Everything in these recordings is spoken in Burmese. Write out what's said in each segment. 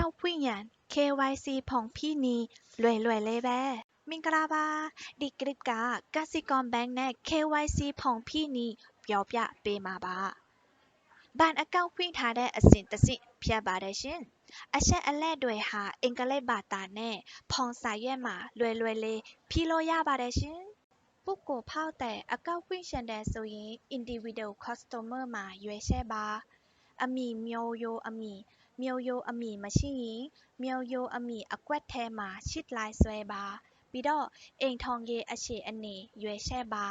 较不然 KYC ผองพี่นีรวยรวยเลยแบมิงกราบา ดิกริกากสิกรแบงค์แน่ KYC ผองพี่นีเปียวปะเปมาบาบานอเก้าวิ่งทาได้อสินตสิเพียบาได้ชินอาเช่อันแรกด้วยหาเองก็เลยบาตาแน่ผองสายแย่หมารวยรวยเลยพี่โลย่าบาได้ชินปุ๊กโกเผาแต่อเก้าวิ่งเชนแดโซยิงอินดิวิเดลคอสโตเมอร์มาอยู่ยแช่บาอามีมียวโยอามี မျိုးရိုးအမည်မရှိရင် မျိုးရိုးအမည်အကွက်ထဲမှာချစ်လိုက်ဆွဲပါ ပြီးတော့ အိမ်ထောင်ရေးအခြေအနေရွေးချယ်ပါ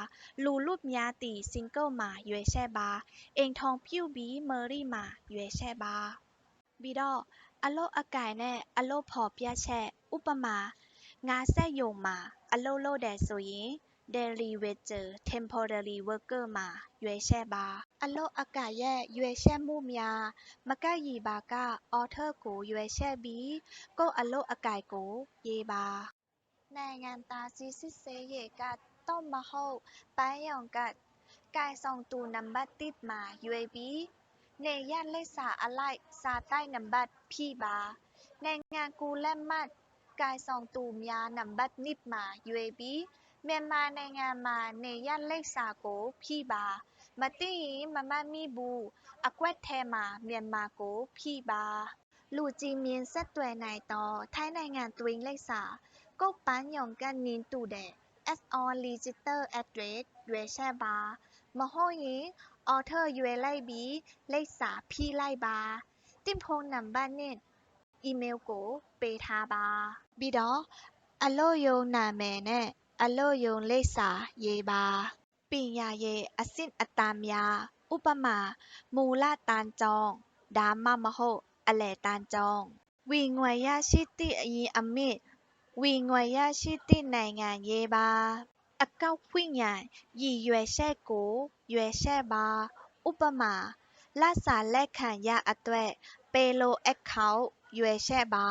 လူလူများသည့် single မှာ ရွေးချယ်ပါ အိမ်ထောင်ပြုပြီး marry မှာ ရွေးချယ်ပါ ပြီးတော့ အလုပ်အကိုင်နဲ့ အလုပ်ဖော်ပြချက် ဥပမာ ငါစက်ရုံမှာ အလုပ်လုပ်တယ်ဆိုရင် daily wage temporary worker မှာ ရွေးချယ်ပါ အလုပ်အကိုင်ရဲ့ရွေးချယ်မှုများ မကိုက်ညီပါက author ကိုရွေးချယ်ပြီး ကိုယ့်အလုပ်အကိုင်ကို ရေးပါ နိုင်ငံသားစီစစ်ဆေးရေးကဒ်သို့မဟုတ် ပန်းရောင်ကဒ် ကိုင်ဆောင်သူနံပါတ်တစ်မှာ ရွေးပြီး နေရပ်လိပ်စာအလိုက် စာတိုက်နံပါတ် ဖြည့်ပါ နိုင်ငံကူးလက်မှတ် ကိုင်ဆောင်သူများ နံပါတ်နှစ်မှာ ရွေးပြီး မြန်မာနိုင်ငံမှာနေရပ်လိပ်စာကိုဖြည့်ပါ မသိရင်မမှတ်မိဘူးအကွက်ထဲမှာမြန်မာကိုဖြည့်ပါလူကြီးမင်းဆက်သွယ်နိုင်သောထိုင်းနိုင်ငံတွင်လိပ်စာကိုယ့်ပန်းရောင်ကဒ်နှင့်တူတဲ့ as-on register address ရွေးချယ်ပါ မဟုတ်ရင် author ရွေးလိုက်ပြီးလိပ်စာဖြည့်လိုက်ပါတယ်ဖုန်းနံပါတ်နှင့်အီးမေးလ်ကိုပေးထားပါပြီးတော့အလုပ်ရုံနာမည်နဲ့ အလုပ်ရုံလိပ်စာရေးပါပညာရေးအဆင့်အတန်းများဥပမာမူလတန်းကျောင်းဒါမှမဟုတ်အလယ်တန်းကျောင်းဝင်ငွေရရှိသည့်အရင်းအမြစ်ဝင်ငွေရရှိသည့်နိုင်ငံရေးပါ အကောင့်ဖွင့်ရန်ရည်ရွယ်ချက်ကိုရွေးချယ်ပါဥပမာလစာလက်ခံရအတွက် payroll account ရွေးချယ်ပါ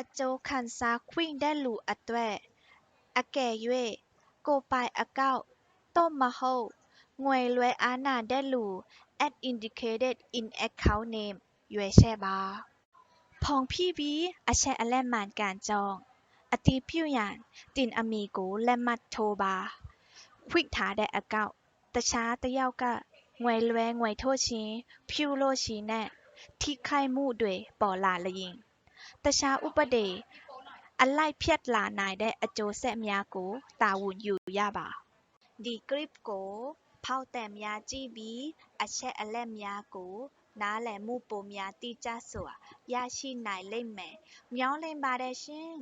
အကျိုးခံစားခွင့်တဲ့လူအတွက် အကယ်၍ကိုယ်ပိုင်အကောင့် သို့မဟုတ် ငွေလွှဲအားနာတဲ့လူ as indicated in account name ရွေးချယ်ပါဖောင်ဖြည့်ပြီး အချက်အလက်မှန်ကန်ကြောင်း အတည်ပြုရန် တင်အမည်ကို လက်မှတ်ထိုးပါ ဖွင့်ထားတဲ့အကောင့် တခြားတစ်ယောက်က ငွေလွှဲငွေထုတ်ချင်ဖြုလို့ချင်နဲ့ ထိခိုက်မှုတွေ ပေါ်လာလျှင် တခြားဥပဒေ အလိုက်ဖြစ်လာနိုင်တဲ့အကျိုးဆက်များကိုတာဝန်ယူရပါ ဒီကလစ်ကိုဖောက်သည်များကြည့်ပြီးအချက်အလက်များကိုနားလည်မှုပိုများတိကျစွာရရှိနိုင်လိမ့်မယ်မျှော်လင့်ပါတယ်ရှင်